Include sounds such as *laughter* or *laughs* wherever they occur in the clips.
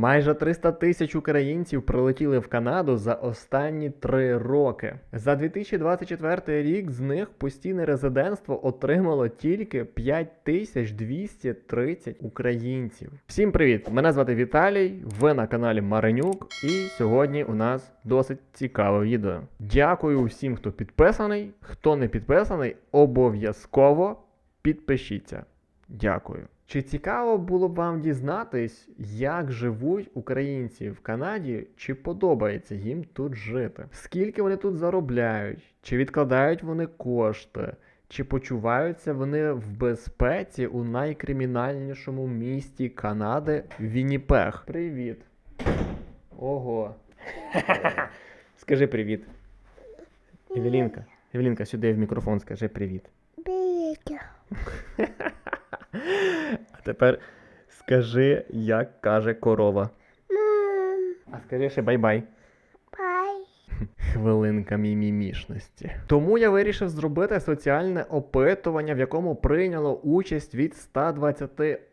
Майже 300 тисяч українців прилетіли в Канаду за останні три роки. За 2024 рік з них постійне резидентство отримало тільки 5230 українців. Всім привіт! Мене звати Віталій. Ви на каналі Маренюк, і сьогодні у нас досить цікаве відео. Дякую всім, хто підписаний. Хто не підписаний, обов'язково підпишіться. Дякую. Чи цікаво було б вам дізнатись, як живуть українці в Канаді, чи подобається їм тут жити? Скільки вони тут заробляють? Чи відкладають вони кошти? Чи почуваються вони в безпеці у найкримінальнішому місті Канади Вінніпег? Привіт. Ого. *laughs* Скажи привіт. Евелінка. Евелінка, сюди в мікрофон скажи привіт. Привіт. *laughs* Тепер скажи, як каже корова. А скажи ще бай-бай. бай. Хвилинка мімімішності. Тому я вирішив зробити соціальне опитування, в якому прийняло участь від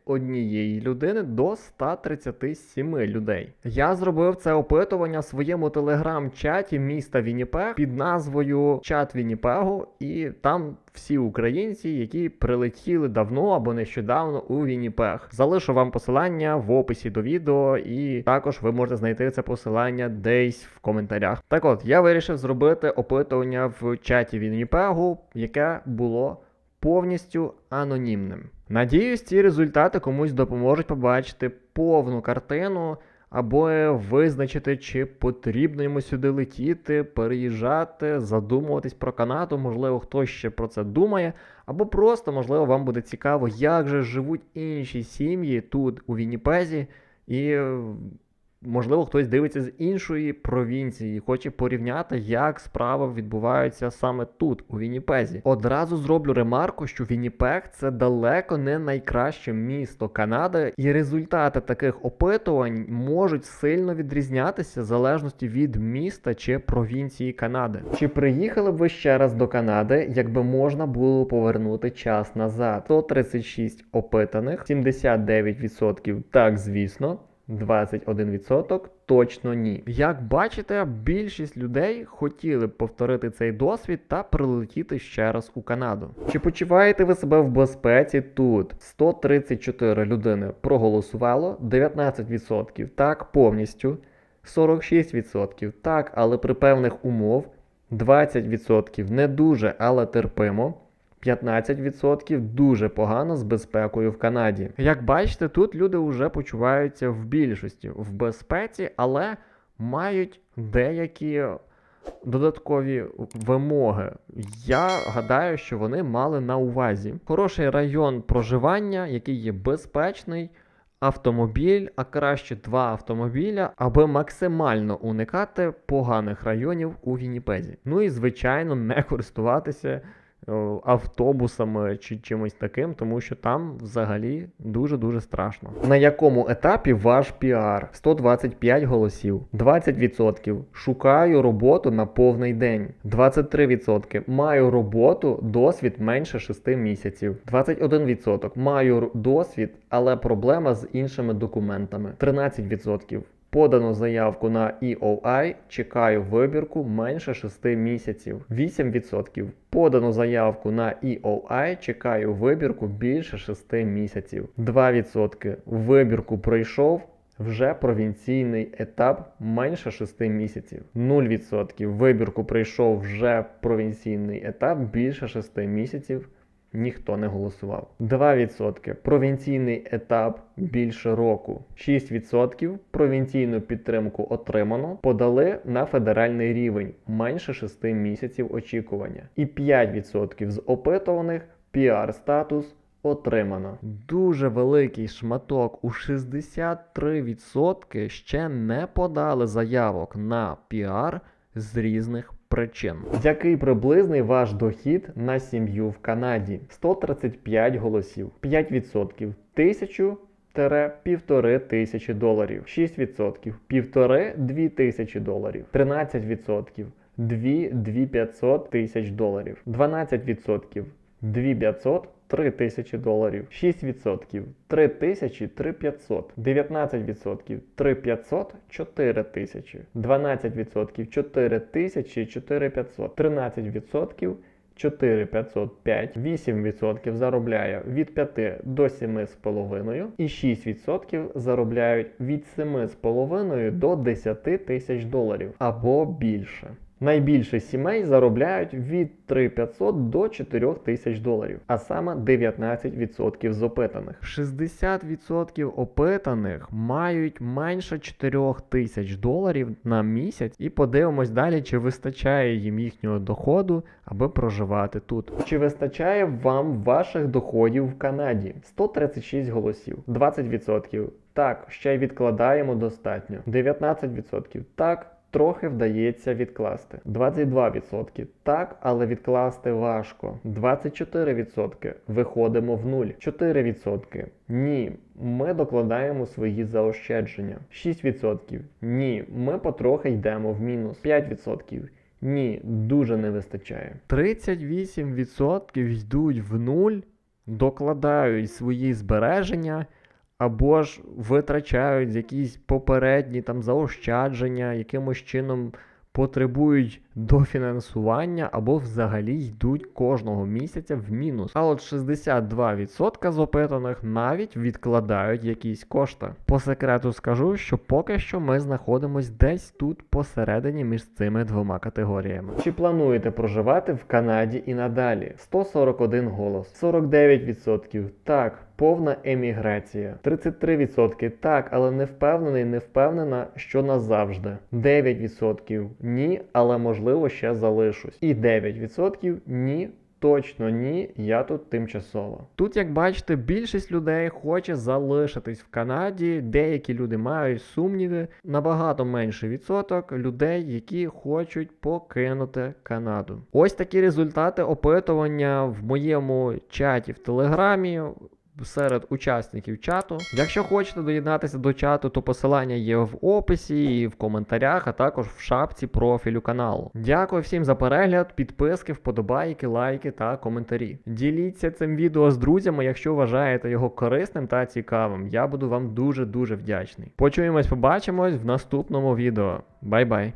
121 людини до 137 людей. Я зробив це опитування в своєму телеграм-чаті міста Вінніпег під назвою Чат Вінніпегу, і там всі українці, які прилетіли давно або нещодавно у Вінніпег. Залишу вам посилання в описі до відео, і також ви можете знайти це посилання десь в коментарях. Так от, я вирішив зробити опитування в чаті Вінніпегу, яке було повністю анонімним. Надіюсь, ці результати комусь допоможуть побачити повну картину. Або визначити, чи потрібно йому сюди летіти, переїжджати, задумуватись про Канаду, можливо, хтось ще про це думає, або просто, можливо, вам буде цікаво, як же живуть інші сім'ї тут, у Вінніпезі, і можливо хтось дивиться з іншої провінції і хоче порівняти, як справи відбуваються саме тут, у Вінніпезі. Одразу зроблю ремарку, що Вінніпег це далеко не найкраще місто Канади, і результати таких опитувань можуть сильно відрізнятися в залежності від міста чи провінції Канади. Чи приїхали б ви ще раз до Канади, якби можна було повернути час назад? 136 опитаних, 79% так, звісно. 21% точно ні. Як бачите, більшість людей хотіли б повторити цей досвід та прилетіти ще раз у Канаду. Чи почуваєте ви себе в безпеці тут? 134 людини проголосувало, 19% так повністю, 46% так, але при певних умов, 20% не дуже, але терпимо. 15% дуже погано з безпекою в Канаді. Як бачите, тут люди вже почуваються в більшості в безпеці, але мають деякі додаткові вимоги. Я гадаю, що вони мали на увазі хороший район проживання, який є безпечний. Автомобіль, а краще два автомобіля, аби максимально уникати поганих районів у Вінніпезі. Ну і звичайно не користуватися автобусами чи чимось таким, тому що там взагалі дуже-дуже страшно. На якому етапі ваш піар? 125 голосів, 20% шукаю роботу на повний день, 23% маю роботу, досвід менше 6 місяців, 21% маю досвід, але проблема з іншими документами, 13%. Подано заявку на EOI, чекаю вибірку менше 6 місяців. 8%. Подано заявку на EOI, чекаю вибірку більше 6 місяців. 2%. Вибірку пройшов. Вже провінційний етап менше 6 місяців. 0%. Вибірку пройшов вже провінційний етап більше 6 місяців. Ніхто не голосував. 2% провінційний етап більше року. 6% провінційну підтримку отримано, подали на федеральний рівень менше 6 місяців очікування. І 5% з опитуваних піар статус отримано. Дуже великий шматок у 63% ще не подали заявок на піар з різних причин. Який приблизний ваш дохід на сім'ю в Канаді? 135 голосів, 5%, 1000 півтори тисячі доларів, 6% півтори дві тисячі доларів, 13% 2 2500 тисяч доларів, 12% 2500 3000 доларів, 6% 3000 3500, 19% 3500 4000, 12% 4000 4500, 13% 4505, 8% заробляє від 5 до 7,5 і 6% заробляють від 7,5 до 10 тисяч доларів або більше. Найбільше сімей заробляють від 3500 до 4000 доларів, а саме 19% з опитаних. 60% опитаних мають менше 4000 доларів на місяць, і подивимось далі, чи вистачає їм їхнього доходу, аби проживати тут. Чи вистачає вам ваших доходів в Канаді? 136 голосів, 20%. Так, ще й відкладаємо достатньо. 19%. Так. Трохи вдається відкласти. 22%. Так, але відкласти важко. 24%. Виходимо в нуль. 4%. Ні. Ми докладаємо свої заощадження. 6%. Ні. Ми потрохи йдемо в мінус. 5%. Ні, дуже не вистачає. 38% йдуть в нуль, докладають свої збереження або ж витрачають якісь попередні там заощадження, якимось чином потребують дофінансування або взагалі йдуть кожного місяця в мінус. А от 62% з опитаних навіть відкладають якісь кошти. По секрету скажу, що поки що ми знаходимось десь тут посередині між цими двома категоріями. Чи плануєте проживати в Канаді і надалі? 141 голос, 49% так. Повна еміграція. 33% так, але не впевнений, не впевнена, що назавжди. 9% ні, але можливо ще залишусь. І 9% ні. Точно ні, я тут тимчасово. Тут, як бачите, більшість людей хоче залишитись в Канаді. Деякі люди мають сумніви. Набагато менший відсоток людей, які хочуть покинути Канаду. Ось такі результати опитування в моєму чаті в Телеграмі серед учасників чату. Якщо хочете доєднатися до чату, то посилання є в описі і в коментарях, а також в шапці профілю каналу. Дякую всім за перегляд, підписки, вподобайки, лайки та коментарі. Діліться цим відео з друзями, якщо вважаєте його корисним та цікавим. Я буду вам дуже дуже вдячний. Почуємось, побачимось в наступному відео. Бай-бай!